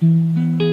다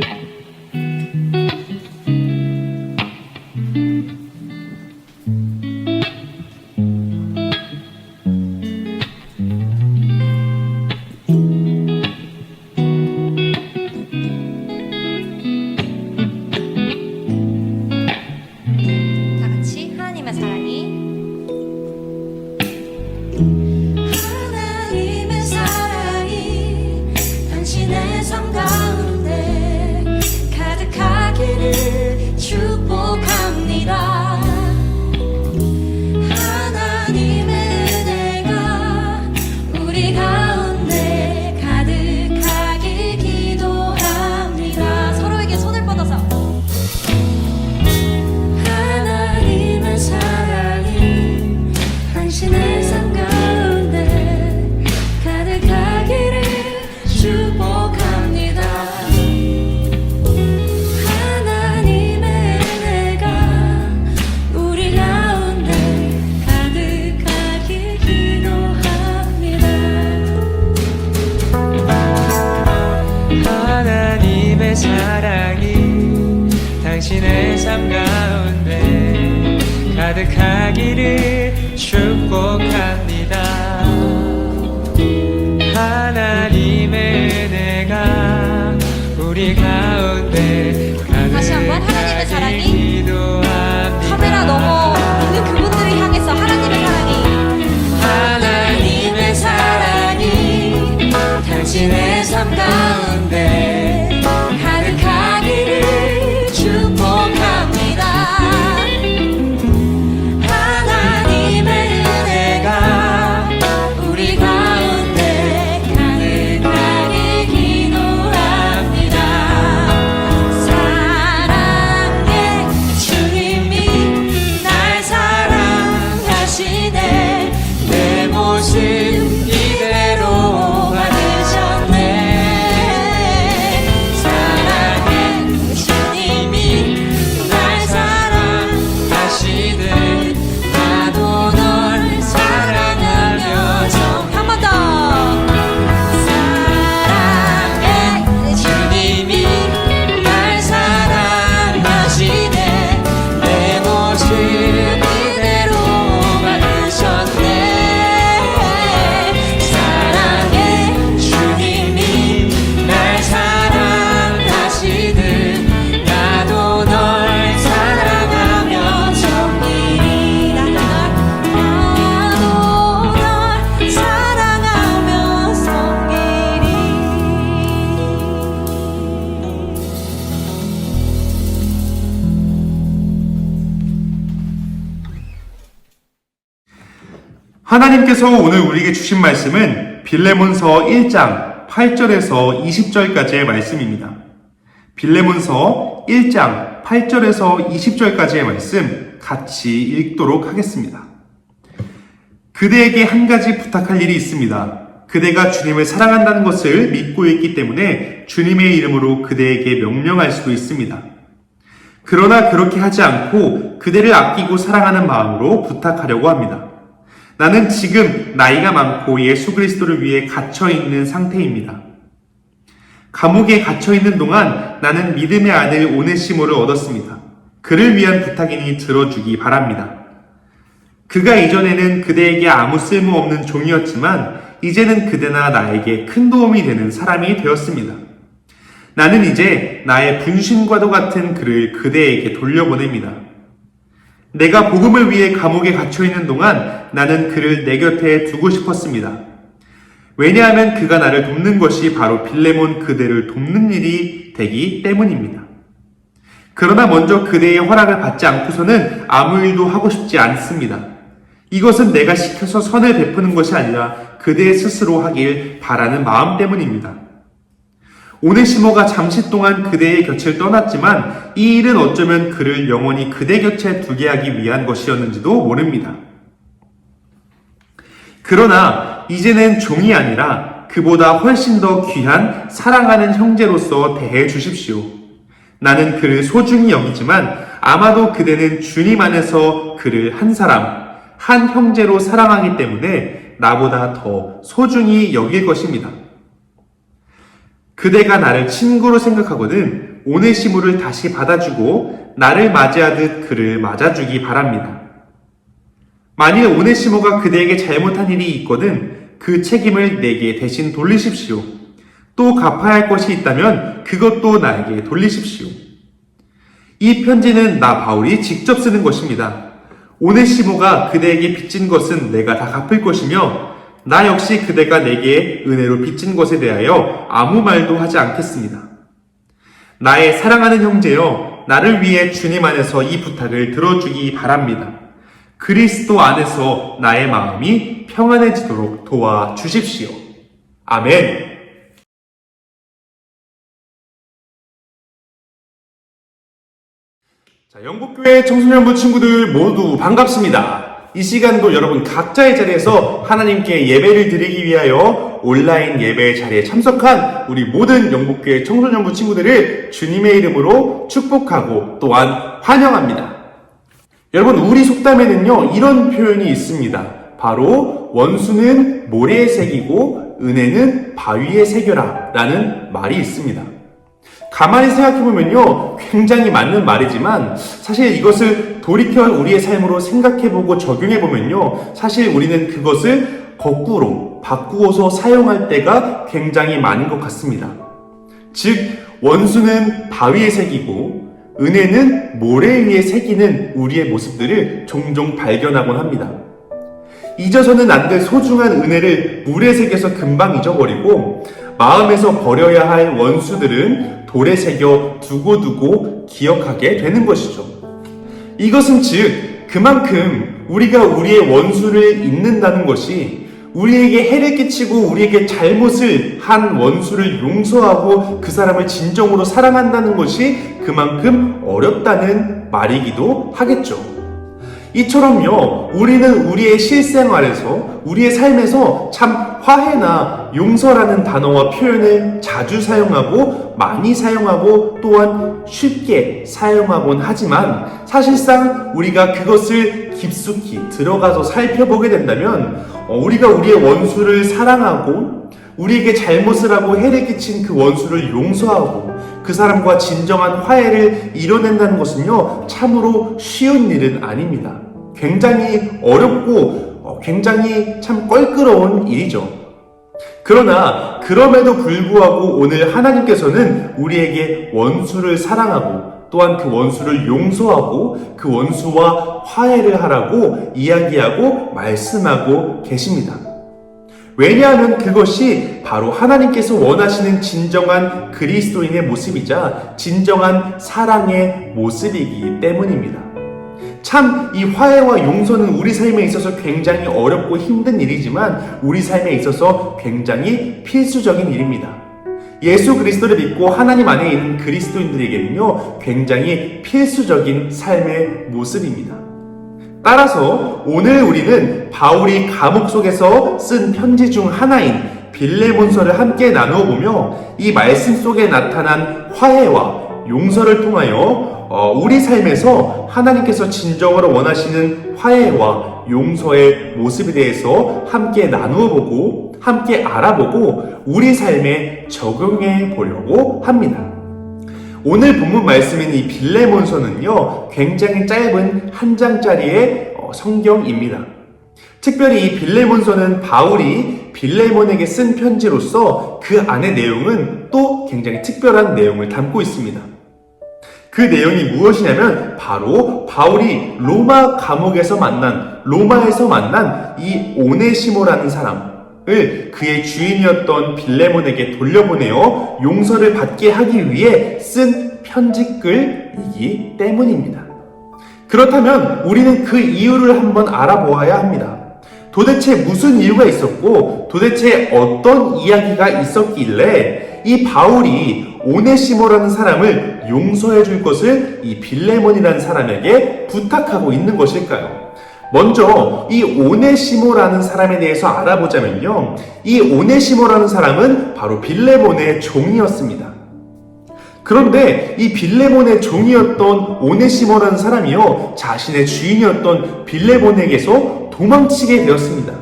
하나님께서 오늘 우리에게 주신 말씀은 빌레몬서 1장 8절에서 20절까지의 말씀입니다. 빌레몬서 1장 8절에서 20절까지의 말씀 같이 읽도록 하겠습니다. 그대에게 한 가지 부탁할 일이 있습니다. 그대가 주님을 사랑한다는 것을 믿고 있기 때문에 주님의 이름으로 그대에게 명령할 수도 있습니다. 그러나 그렇게 하지 않고 그대를 아끼고 사랑하는 마음으로 부탁하려고 합니다. 나는 지금 나이가 많고 예수 그리스도를 위해 갇혀 있는 상태입니다. 감옥에 갇혀 있는 동안 나는 믿음의 아들 오네시모를 얻었습니다. 그를 위한 부탁이니 들어주기 바랍니다. 그가 이전에는 그대에게 아무 쓸모없는 종이었지만 이제는 그대나 나에게 큰 도움이 되는 사람이 되었습니다. 나는 이제 나의 분신과도 같은 그를 그대에게 돌려보냅니다. 내가 복음을 위해 감옥에 갇혀 있는 동안 나는 그를 내 곁에 두고 싶었습니다. 왜냐하면 그가 나를 돕는 것이 바로 빌레몬 그대를 돕는 일이 되기 때문입니다. 그러나 먼저 그대의 허락을 받지 않고서는 아무 일도 하고 싶지 않습니다. 이것은 내가 시켜서 선을 베푸는 것이 아니라 그대 스스로 하길 바라는 마음 때문입니다. 오네시모가 잠시 동안 그대의 곁을 떠났지만 이 일은 어쩌면 그를 영원히 그대 곁에 두게 하기 위한 것이었는지도 모릅니다. 그러나 이제는 종이 아니라 그보다 훨씬 더 귀한 사랑하는 형제로서 대해 주십시오. 나는 그를 소중히 여기지만 아마도 그대는 주님 안에서 그를 한 사람, 한 형제로 사랑하기 때문에 나보다 더 소중히 여길 것입니다. 그대가 나를 친구로 생각하거든 오네시모를 다시 받아주고 나를 맞이하듯 그를 맞아주기 바랍니다. 만일 오네시모가 그대에게 잘못한 일이 있거든 그 책임을 내게 대신 돌리십시오. 또 갚아야 할 것이 있다면 그것도 나에게 돌리십시오. 이 편지는 나 바울이 직접 쓰는 것입니다. 오네시모가 그대에게 빚진 것은 내가 다 갚을 것이며 나 역시 그대가 내게 은혜로 빚진 것에 대하여 아무 말도 하지 않겠습니다. 나의 사랑하는 형제여, 나를 위해 주님 안에서 이 부탁을 들어주기 바랍니다. 그리스도 안에서 나의 마음이 평안해지도록 도와주십시오. 아멘. 자, 영국교회 청소년부 친구들 모두 반갑습니다. 이 시간도 여러분 각자의 자리에서 하나님께 예배를 드리기 위하여 온라인 예배 자리에 참석한 우리 모든 영국교회 청소년부 친구들을 주님의 이름으로 축복하고 또한 환영합니다. 여러분, 우리 속담에는요, 이런 표현이 있습니다. 바로, 원수는 모래에 새기고, 은혜는 바위에 새겨라. 라는 말이 있습니다. 가만히 생각해보면요, 굉장히 맞는 말이지만, 사실 이것을 돌이켜 우리의 삶으로 생각해보고 적용해보면요, 사실 우리는 그것을 거꾸로 바꾸어서 사용할 때가 굉장히 많은 것 같습니다. 즉, 원수는 바위에 새기고, 은혜는 모래 위에 새기는 우리의 모습들을 종종 발견하곤 합니다. 잊어서는 안 될 소중한 은혜를 물에 새겨서 금방 잊어버리고 마음에서 버려야 할 원수들은 돌에 새겨 두고두고 기억하게 되는 것이죠. 이것은 즉 그만큼 우리가 우리의 원수를 잊는다는 것이 우리에게 해를 끼치고 우리에게 잘못을 한 원수를 용서하고 그 사람을 진정으로 사랑한다는 것이 그만큼 어렵다는 말이기도 하겠죠. 이처럼요, 우리는 우리의 실생활에서, 우리의 삶에서 참 화해나 용서라는 단어와 표현을 자주 사용하고, 많이 사용하고, 또한 쉽게 사용하곤 하지만, 사실상 우리가 그것을 깊숙이 들어가서 살펴보게 된다면, 어, 우리가 우리의 원수를 사랑하고, 우리에게 잘못을 하고 해를 끼친 그 원수를 용서하고 그 사람과 진정한 화해를 이뤄낸다는 것은요, 참으로 쉬운 일은 아닙니다. 굉장히 어렵고 어, 굉장히 참 껄끄러운 일이죠. 그러나 그럼에도 불구하고 오늘 하나님께서는 우리에게 원수를 사랑하고 또한 그 원수를 용서하고 그 원수와 화해를 하라고 이야기하고 말씀하고 계십니다. 왜냐하면 그것이 바로 하나님께서 원하시는 진정한 그리스도인의 모습이자 진정한 사랑의 모습이기 때문입니다. 참, 이 화해와 용서는 우리 삶에 있어서 굉장히 어렵고 힘든 일이지만 우리 삶에 있어서 굉장히 필수적인 일입니다. 예수 그리스도를 믿고 하나님 안에 있는 그리스도인들에게는요, 굉장히 필수적인 삶의 모습입니다. 따라서 오늘 우리는 바울이 감옥 속에서 쓴 편지 중 하나인 빌레몬서를 함께 나누어 보며 이 말씀 속에 나타난 화해와 용서를 통하여 어, 우리 삶에서 하나님께서 진정으로 원하시는 화해와 용서의 모습에 대해서 함께 나누어 보고 함께 알아보고 우리 삶에 적용해 보려고 합니다. 오늘 본문 말씀인 이 빌레몬서는요, 굉장히 짧은 한 장짜리의 어, 성경입니다. 특별히 이 빌레몬서는 바울이 빌레몬에게 쓴 편지로서 그 안의 내용은 또 굉장히 특별한 내용을 담고 있습니다. 그 내용이 무엇이냐면 바로 바울이 로마 감옥에서 만난 로마에서 만난 이 오네시모라는 사람 을 그의 주인이었던 빌레몬에게 돌려보내어 용서를 받게 하기 위해 쓴 편지글이기 때문입니다. 그렇다면 우리는 그 이유를 한번 알아보아야 합니다. 도대체 무슨 이유가 있었고 도대체 어떤 이야기가 있었길래 이 바울이 오네시모라는 사람을 용서해 줄 것을 이 빌레몬이라는 사람에게 부탁하고 있는 것일까요? 먼저 이 오네시모라는 사람에 대해서 알아보자면요. 이 오네시모라는 사람은 바로 빌레몬의 종이었습니다. 그런데 이 빌레몬의 종이었던 오네시모라는 사람이요. 자신의 주인이었던 빌레몬에게서 도망치게 되었습니다.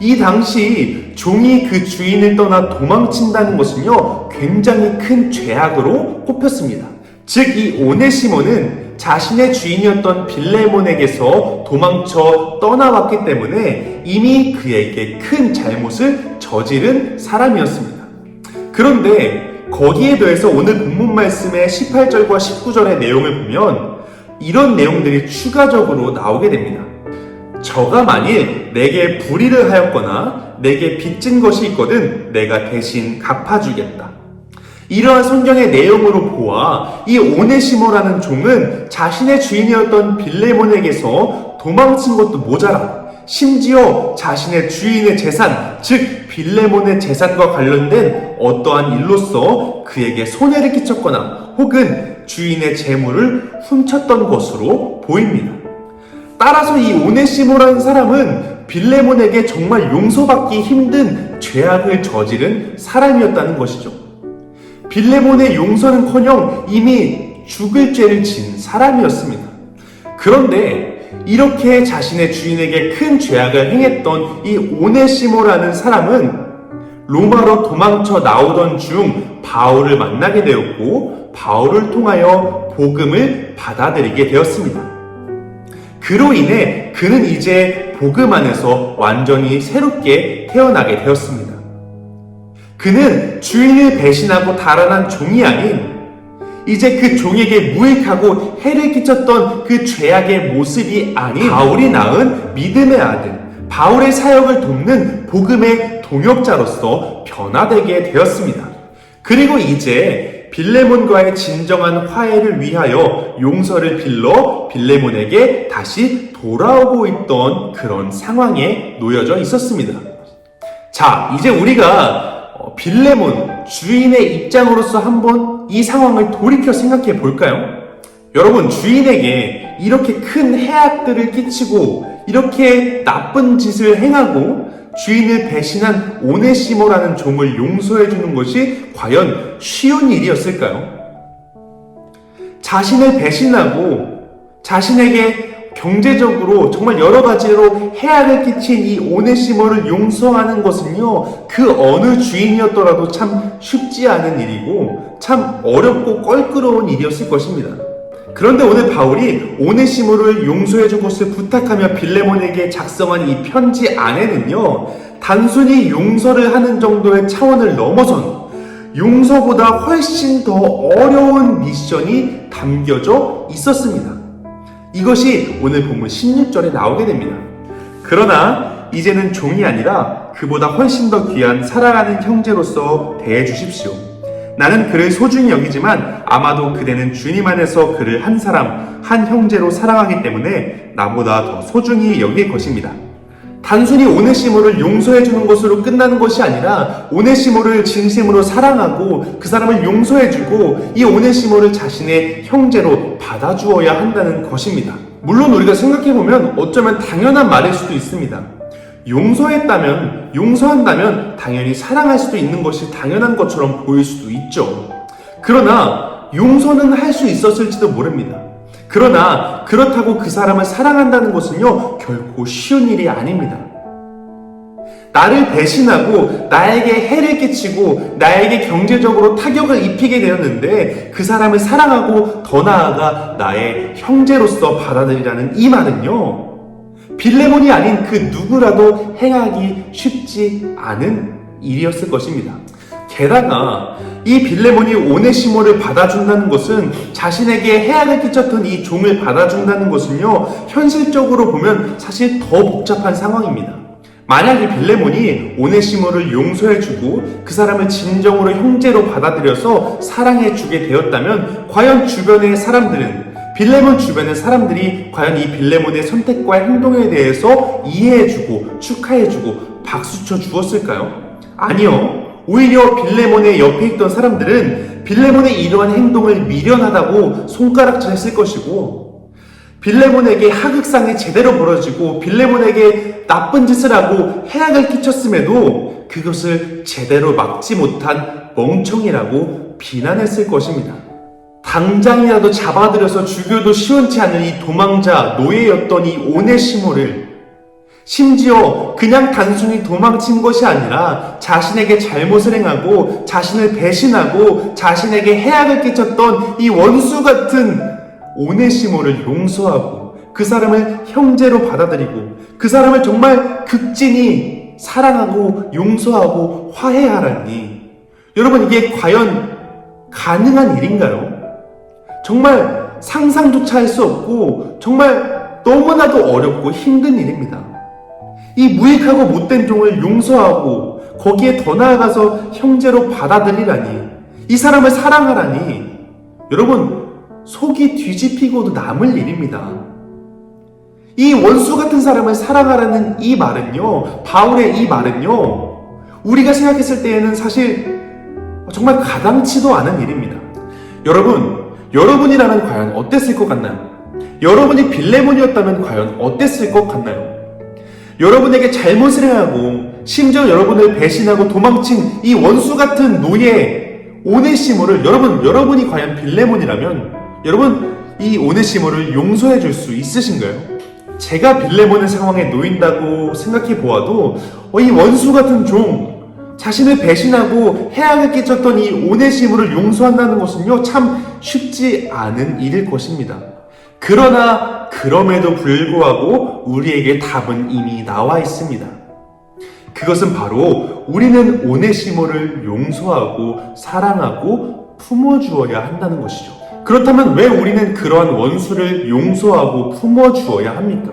이 당시 종이 그 주인을 떠나 도망친다는 것은요, 굉장히 큰 죄악으로 꼽혔습니다. 즉, 이 오네시모는 자신의 주인이었던 빌레몬에게서 도망쳐 떠나왔기 때문에 이미 그에게 큰 잘못을 저지른 사람이었습니다. 그런데 거기에 더해서 오늘 본문 말씀의 18절과 19절의 내용을 보면 이런 내용들이 추가적으로 나오게 됩니다. 저가 만일 내게 불의를 하였거나 내게 빚진 것이 있거든 내가 대신 갚아주겠다. 이러한 성경의 내용으로 보아 이 오네시모라는 종은 자신의 주인이었던 빌레몬에게서 도망친 것도 모자라 심지어 자신의 주인의 재산, 즉 빌레몬의 재산과 관련된 어떠한 일로서 그에게 손해를 끼쳤거나 혹은 주인의 재물을 훔쳤던 것으로 보입니다. 따라서 이 오네시모라는 사람은 빌레몬에게 정말 용서받기 힘든 죄악을 저지른 사람이었다는 것이죠. 빌레몬의 용서는커녕 이미 죽을 죄를 진 사람이었습니다. 그런데 이렇게 자신의 주인에게 큰 죄악을 행했던 이 오네시모라는 사람은 로마로 도망쳐 나오던 중 바울을 만나게 되었고 바울을 통하여 복음을 받아들이게 되었습니다. 그로 인해 그는 이제 복음 안에서 완전히 새롭게 태어나게 되었습니다. 그는 주인을 배신하고 달아난 종이 아닌 이제 그 종에게 무익하고 해를 끼쳤던 그 죄악의 모습이 아닌 바울이 낳은 믿음의 아들, 바울의 사역을 돕는 복음의 동역자로서 변화되게 되었습니다. 그리고 이제 빌레몬과의 진정한 화해를 위하여 용서를 빌러 빌레몬에게 다시 돌아오고 있던 그런 상황에 놓여져 있었습니다. 자, 이제 우리가 어, 빌레몬 주인의 입장으로서 한번 이 상황을 돌이켜 생각해 볼까요? 여러분, 주인에게 이렇게 큰 해악들을 끼치고 이렇게 나쁜 짓을 행하고 주인을 배신한 오네시모라는 종을 용서해 주는 것이 과연 쉬운 일이었을까요? 자신을 배신하고 자신에게 경제적으로 정말 여러 가지로 해악을 끼친 이 오네시모를 용서하는 것은요, 그 어느 주인이었더라도 참 쉽지 않은 일이고, 참 어렵고 껄끄러운 일이었을 것입니다. 그런데 오늘 바울이 오네시모를 용서해 준 것을 부탁하며 빌레몬에게 작성한 이 편지 안에는요, 단순히 용서를 하는 정도의 차원을 넘어선 용서보다 훨씬 더 어려운 미션이 담겨져 있었습니다. 이것이 오늘 본문 16절에 나오게 됩니다. 그러나 이제는 종이 아니라 그보다 훨씬 더 귀한 사랑하는 형제로서 대해 주십시오. 나는 그를 소중히 여기지만 아마도 그대는 주님 안에서 그를 한 사람, 한 형제로 사랑하기 때문에 나보다 더 소중히 여길 것입니다. 단순히 오네시모를 용서해 주는 것으로 끝나는 것이 아니라 오네시모를 진심으로 사랑하고 그 사람을 용서해 주고 이 오네시모를 자신의 형제로 받아주어야 한다는 것입니다. 물론 우리가 생각해 보면 어쩌면 당연한 말일 수도 있습니다. 용서했다면, 용서한다면 당연히 사랑할 수도 있는 것이 당연한 것처럼 보일 수도 있죠. 그러나 용서는 할 수 있었을지도 모릅니다. 그러나 그렇다고 그 사람을 사랑한다는 것은요, 결코 쉬운 일이 아닙니다. 나를 배신하고 나에게 해를 끼치고 나에게 경제적으로 타격을 입히게 되었는데 그 사람을 사랑하고 더 나아가 나의 형제로서 받아들이라는 이 말은요, 빌레몬이 아닌 그 누구라도 행하기 쉽지 않은 일이었을 것입니다. 게다가 이 빌레몬이 오네시모를 받아준다는 것은 자신에게 해악을 끼쳤던 이 종을 받아준다는 것은요, 현실적으로 보면 사실 더 복잡한 상황입니다. 만약에 빌레몬이 오네시모를 용서해주고 그 사람을 진정으로 형제로 받아들여서 사랑해주게 되었다면 과연 주변의 사람들은 빌레몬 주변의 사람들이 과연 이 빌레몬의 선택과 행동에 대해서 이해해주고 축하해주고 박수쳐 주었을까요? 아니요. 오히려 빌레몬의 옆에 있던 사람들은 빌레몬의 이러한 행동을 미련하다고 손가락질 했을 것이고 빌레몬에게 하극상이 제대로 벌어지고 빌레몬에게 나쁜 짓을 하고 해악을 끼쳤음에도 그것을 제대로 막지 못한 멍청이라고 비난했을 것입니다. 당장이라도 잡아들여서 죽여도 시원치 않은 이 도망자 노예였던 이 오네시모를 심지어 그냥 단순히 도망친 것이 아니라 자신에게 잘못을 행하고 자신을 배신하고 자신에게 해악을 끼쳤던 이 원수 같은 오네시모를 용서하고 그 사람을 형제로 받아들이고 그 사람을 정말 극진히 사랑하고 용서하고 화해하라니 여러분 이게 과연 가능한 일인가요? 정말 상상조차 할 수 없고 정말 너무나도 어렵고 힘든 일입니다. 이 무익하고 못된 종을 용서하고 거기에 더 나아가서 형제로 받아들이라니 이 사람을 사랑하라니 여러분 속이 뒤집히고도 남을 일입니다. 이 원수 같은 사람을 사랑하라는 이 말은요 바울의 이 말은요 우리가 생각했을 때에는 사실 정말 가당치도 않은 일입니다. 여러분 여러분이라면 과연 어땠을 것 같나요? 여러분이 빌레몬이었다면 과연 어땠을 것 같나요? 여러분에게 잘못을 행하고 심지어 여러분을 배신하고 도망친 이 원수 같은 노예 오네시모를 여러분 여러분이 과연 빌레몬이라면 여러분 이 오네시모를 용서해 줄 수 있으신가요? 제가 빌레몬의 상황에 놓인다고 생각해 보아도 어, 이 원수 같은 종 자신을 배신하고 해악을 끼쳤던 이 오네시모를 용서한다는 것은요 참 쉽지 않은 일일 것입니다. 그러나 그럼에도 불구하고 우리에게 답은 이미 나와 있습니다. 그것은 바로 우리는 오네시모를 용서하고 사랑하고 품어주어야 한다는 것이죠. 그렇다면 왜 우리는 그러한 원수를 용서하고 품어주어야 합니까?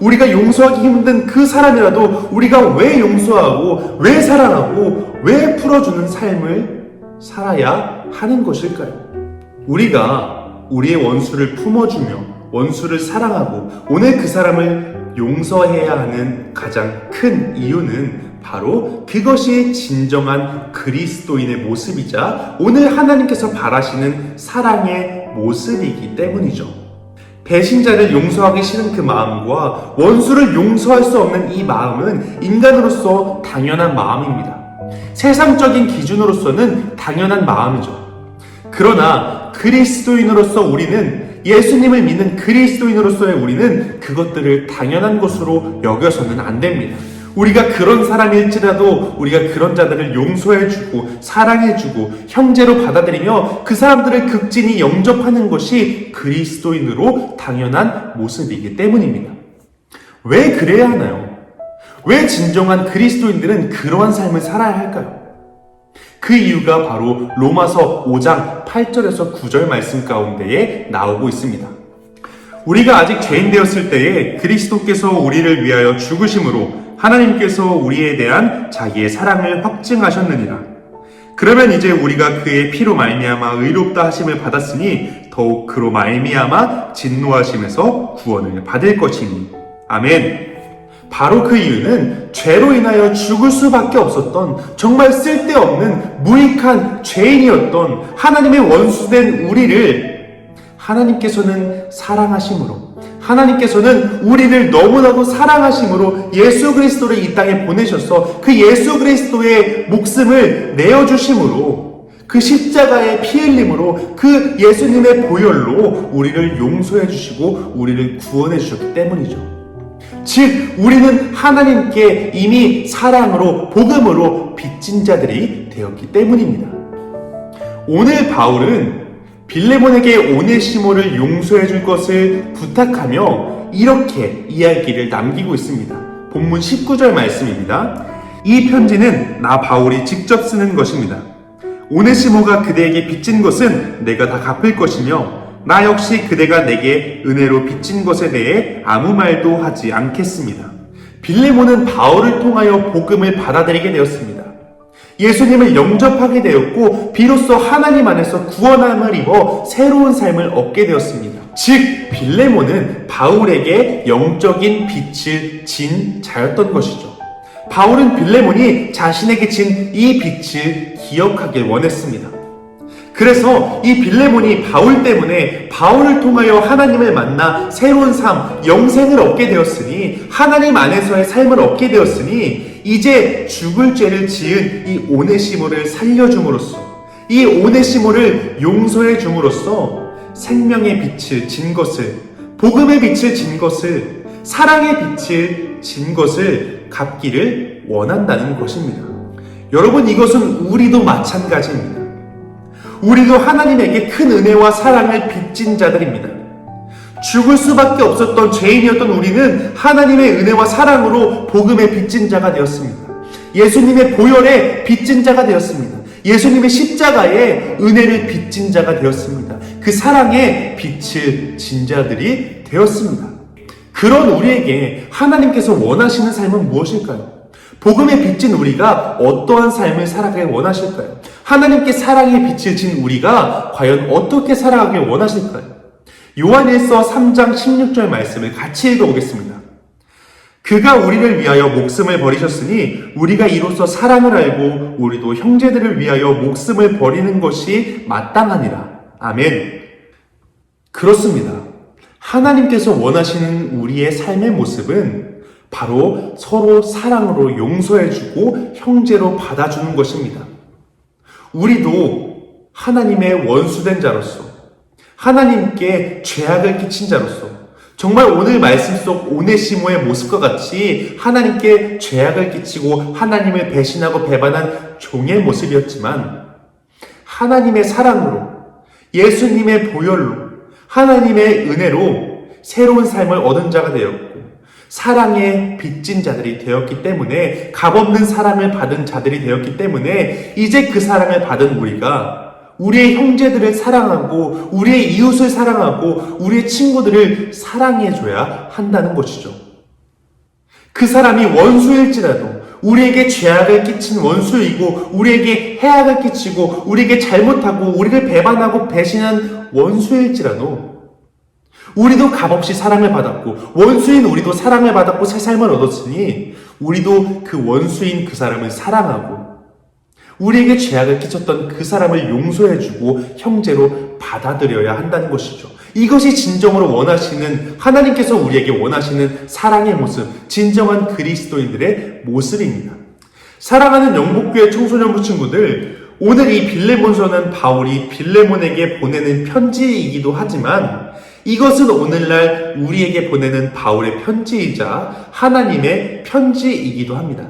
우리가 용서하기 힘든 그 사람이라도 우리가 왜 용서하고 왜 사랑하고 왜 풀어주는 삶을 살아야 하는 것일까요? 우리가 우리의 원수를 품어주며 원수를 사랑하고 오늘 그 사람을 용서해야 하는 가장 큰 이유는 바로 그것이 진정한 그리스도인의 모습이자 오늘 하나님께서 바라시는 사랑의 모습이기 때문이죠. 배신자를 용서하기 싫은 그 마음과 원수를 용서할 수 없는 이 마음은 인간으로서 당연한 마음입니다. 세상적인 기준으로서는 당연한 마음이죠. 그러나 그리스도인으로서 우리는 예수님을 믿는 그리스도인으로서의 우리는 그것들을 당연한 것으로 여겨서는 안 됩니다. 우리가 그런 사람일지라도 우리가 그런 자들을 용서해주고 사랑해주고 형제로 받아들이며 그 사람들을 극진히 영접하는 것이 그리스도인으로 당연한 모습이기 때문입니다. 왜 그래야 하나요? 왜 진정한 그리스도인들은 그러한 삶을 살아야 할까요? 그 이유가 바로 로마서 5장 8절에서 9절 말씀 가운데에 나오고 있습니다. 우리가 아직 죄인 되었을 때에 그리스도께서 우리를 위하여 죽으심으로 하나님께서 우리에 대한 자기의 사랑을 확증하셨느니라. 그러면 이제 우리가 그의 피로 말미암아 의롭다 하심을 받았으니 더욱 그로 말미암아 진노하심에서 구원을 받을 것이니. 아멘. 바로 그 이유는 죄로 인하여 죽을 수밖에 없었던 정말 쓸데없는 무익한 죄인이었던 하나님의 원수된 우리를 하나님께서는 사랑하심으로 하나님께서는 우리를 너무나도 사랑하심으로 예수 그리스도를 이 땅에 보내셔서 그 예수 그리스도의 목숨을 내어주심으로 그 십자가의 피 흘림으로 그 예수님의 보혈로 우리를 용서해 주시고 우리를 구원해 주셨기 때문이죠. 즉, 우리는 하나님께 이미 사랑으로, 복음으로 빚진 자들이 되었기 때문입니다. 오늘 바울은 빌레몬에게 오네시모를 용서해 줄 것을 부탁하며 이렇게 이야기를 남기고 있습니다. 본문 19절 말씀입니다. 이 편지는 나 바울이 직접 쓰는 것입니다. 오네시모가 그대에게 빚진 것은 내가 다 갚을 것이며 나 역시 그대가 내게 은혜로 빚진 것에 대해 아무 말도 하지 않겠습니다. 빌레몬은 바울을 통하여 복음을 받아들이게 되었습니다. 예수님을 영접하게 되었고 비로소 하나님 안에서 구원함을 입어 새로운 삶을 얻게 되었습니다. 즉 빌레몬은 바울에게 영적인 빛을 진 자였던 것이죠. 바울은 빌레몬이 자신에게 진 이 빛을 기억하길 원했습니다. 그래서 이 빌레몬이 바울 때문에 바울을 통하여 하나님을 만나 새로운 삶, 영생을 얻게 되었으니 하나님 안에서의 삶을 얻게 되었으니 이제 죽을 죄를 지은 이 오네시모를 살려줌으로써 이 오네시모를 용서해 줌으로써 생명의 빛을 진 것을 복음의 빛을 진 것을 사랑의 빛을 진 것을 갚기를 원한다는 것입니다. 여러분, 이것은 우리도 마찬가지입니다. 우리도 하나님에게 큰 은혜와 사랑을 빚진 자들입니다. 죽을 수밖에 없었던 죄인이었던 우리는 하나님의 은혜와 사랑으로 복음의 빚진 자가 되었습니다. 예수님의 보혈에 빚진 자가 되었습니다. 예수님의 십자가에 은혜를 빚진 자가 되었습니다. 그 사랑의 빛을 진 자들이 되었습니다. 그런 우리에게 하나님께서 원하시는 삶은 무엇일까요? 복음에 빚진 우리가 어떠한 삶을 살아가길 원하실까요? 하나님께 사랑의 빛을 진 우리가 과연 어떻게 살아가길 원하실까요? 요한일서 3장 16절 말씀을 같이 읽어보겠습니다. 그가 우리를 위하여 목숨을 버리셨으니 우리가 이로써 사랑을 알고 우리도 형제들을 위하여 목숨을 버리는 것이 마땅하니라. 아멘. 그렇습니다. 하나님께서 원하시는 우리의 삶의 모습은 바로 서로 사랑으로 용서해주고 형제로 받아주는 것입니다. 우리도 하나님의 원수된 자로서 하나님께 죄악을 끼친 자로서 정말 오늘 말씀 속 오네시모의 모습과 같이 하나님께 죄악을 끼치고 하나님을 배신하고 배반한 종의 모습이었지만 하나님의 사랑으로 예수님의 보혈로 하나님의 은혜로 새로운 삶을 얻은 자가 되었고 사랑에 빚진 자들이 되었기 때문에 값없는 사랑을 받은 자들이 되었기 때문에 이제 그 사랑을 받은 우리가 우리의 형제들을 사랑하고 우리의 이웃을 사랑하고 우리의 친구들을 사랑해줘야 한다는 것이죠. 그 사람이 원수일지라도 우리에게 죄악을 끼친 원수이고 우리에게 해악을 끼치고 우리에게 잘못하고 우리를 배반하고 배신한 원수일지라도 우리도 값없이 사랑을 받았고 원수인 우리도 사랑을 받았고 새 삶을 얻었으니 우리도 그 원수인 그 사람을 사랑하고 우리에게 죄악을 끼쳤던 그 사람을 용서해주고 형제로 받아들여야 한다는 것이죠. 이것이 진정으로 원하시는 하나님께서 우리에게 원하시는 사랑의 모습, 진정한 그리스도인들의 모습입니다. 사랑하는 영국교회 청소년부 친구들, 오늘 이 빌레몬서는 바울이 빌레몬에게 보내는 편지이기도 하지만 이것은 오늘날 우리에게 보내는 바울의 편지이자 하나님의 편지이기도 합니다.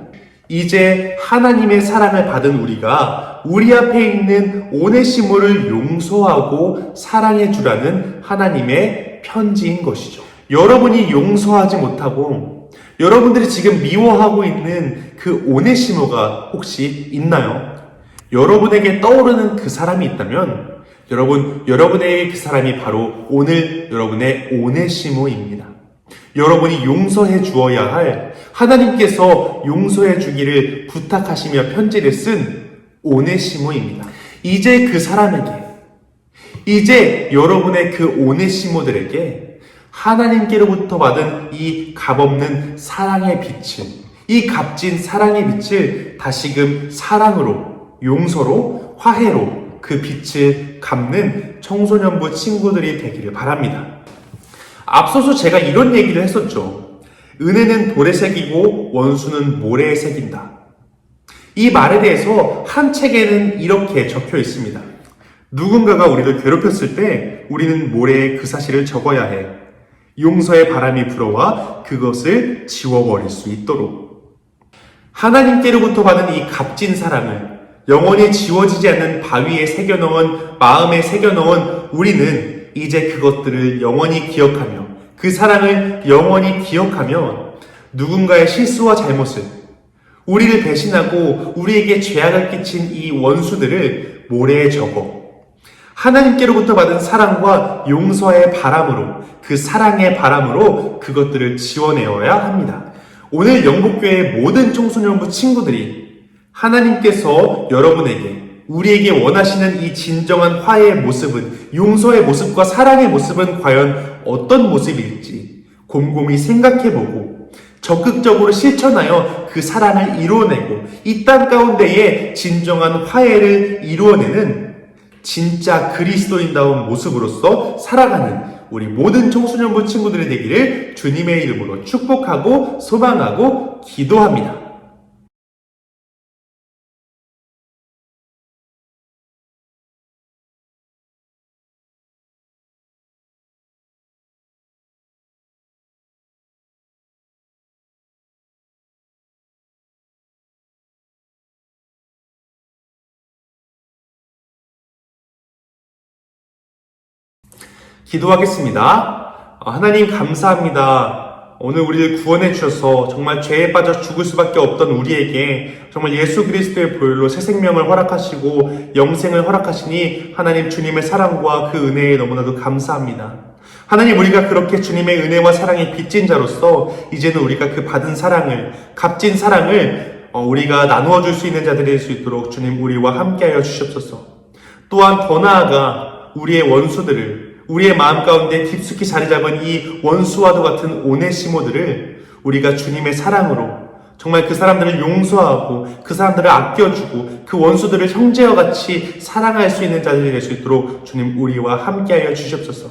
이제 하나님의 사랑을 받은 우리가 우리 앞에 있는 오네시모를 용서하고 사랑해 주라는 하나님의 편지인 것이죠. 여러분이 용서하지 못하고 여러분들이 지금 미워하고 있는 그 오네시모가 혹시 있나요? 여러분에게 떠오르는 그 사람이 있다면 여러분, 여러분에게 그 사람이 바로 오늘 여러분의 오네시모입니다. 여러분이 용서해 주어야 할 하나님께서 용서해 주기를 부탁하시며 편지를 쓴 오네시모입니다. 이제 그 사람에게, 이제 여러분의 그 오네시모들에게 하나님께로부터 받은 이 값없는 사랑의 빛을, 이 값진 사랑의 빛을 다시금 사랑으로, 용서로, 화해로 그 빛을 갚는 청소년부 친구들이 되기를 바랍니다. 앞서서 제가 이런 얘기를 했었죠. 은혜는 돌에 새기고 원수는 모래에 새긴다. 이 말에 대해서 한 책에는 이렇게 적혀 있습니다. 누군가가 우리를 괴롭혔을 때 우리는 모래에 그 사실을 적어야 해. 용서의 바람이 불어와 그것을 지워버릴 수 있도록. 하나님께로부터 받은 이 값진 사랑을 영원히 지워지지 않는 바위에 새겨넣은 마음에 새겨넣은 우리는 이제 그것들을 영원히 기억하며 그 사랑을 영원히 기억하며 누군가의 실수와 잘못을 우리를 배신하고 우리에게 죄악을 끼친 이 원수들을 모래에 적어 하나님께로부터 받은 사랑과 용서의 바람으로 그 사랑의 바람으로 그것들을 지워내어야 합니다. 오늘 영국교회의 모든 청소년부 친구들이 하나님께서 여러분에게 우리에게 원하시는 이 진정한 화해의 모습은 용서의 모습과 사랑의 모습은 과연 어떤 모습일지 곰곰이 생각해보고 적극적으로 실천하여 그 사랑을 이루어내고 이 땅 가운데에 진정한 화해를 이루어내는 진짜 그리스도인다운 모습으로서 살아가는 우리 모든 청소년부 친구들이 되기를 주님의 이름으로 축복하고 소망하고 기도합니다. 기도하겠습니다. 어, 하나님 감사합니다. 오늘 우리를 구원해 주셔서 정말 죄에 빠져 죽을 수밖에 없던 우리에게 정말 예수 그리스도의 보혈로 새 생명을 허락하시고 영생을 허락하시니 하나님 주님의 사랑과 그 은혜에 너무나도 감사합니다. 하나님 우리가 그렇게 주님의 은혜와 사랑에 빚진 자로서 이제는 우리가 그 받은 사랑을 값진 사랑을 어, 우리가 나누어 줄 수 있는 자들이 될수 있도록 주님 우리와 함께하여 주시옵소서. 또한 더 나아가 우리의 원수들을 우리의 마음 가운데 깊숙이 자리 잡은 이 원수와도 같은 오네시모들을 우리가 주님의 사랑으로 정말 그 사람들을 용서하고 그 사람들을 아껴주고 그 원수들을 형제와 같이 사랑할 수 있는 자들이 될 수 있도록 주님 우리와 함께하여 주시옵소서.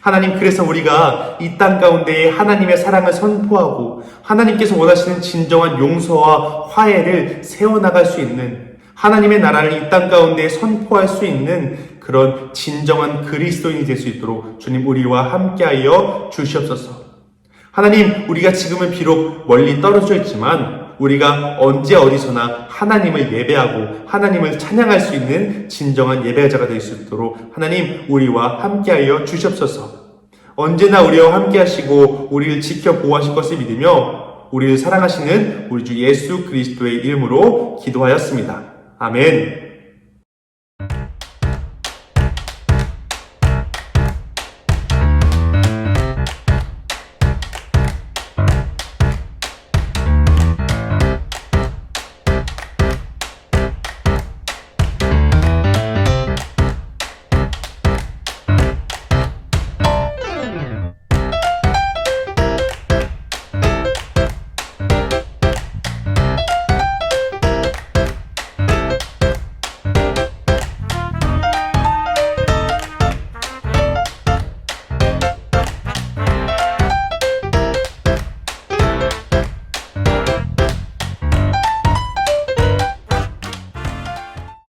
하나님 그래서 우리가 이 땅 가운데에 하나님의 사랑을 선포하고 하나님께서 원하시는 진정한 용서와 화해를 세워나갈 수 있는 하나님의 나라를 이 땅 가운데 선포할 수 있는 그런 진정한 그리스도인이 될 수 있도록 주님 우리와 함께하여 주시옵소서. 하나님, 우리가 지금은 비록 멀리 떨어져 있지만 우리가 언제 어디서나 하나님을 예배하고 하나님을 찬양할 수 있는 진정한 예배자가 될 수 있도록 하나님 우리와 함께하여 주시옵소서. 언제나 우리와 함께하시고 우리를 지켜 보호하실 것을 믿으며 우리를 사랑하시는 우리 주 예수 그리스도의 이름으로 기도하였습니다. 아멘.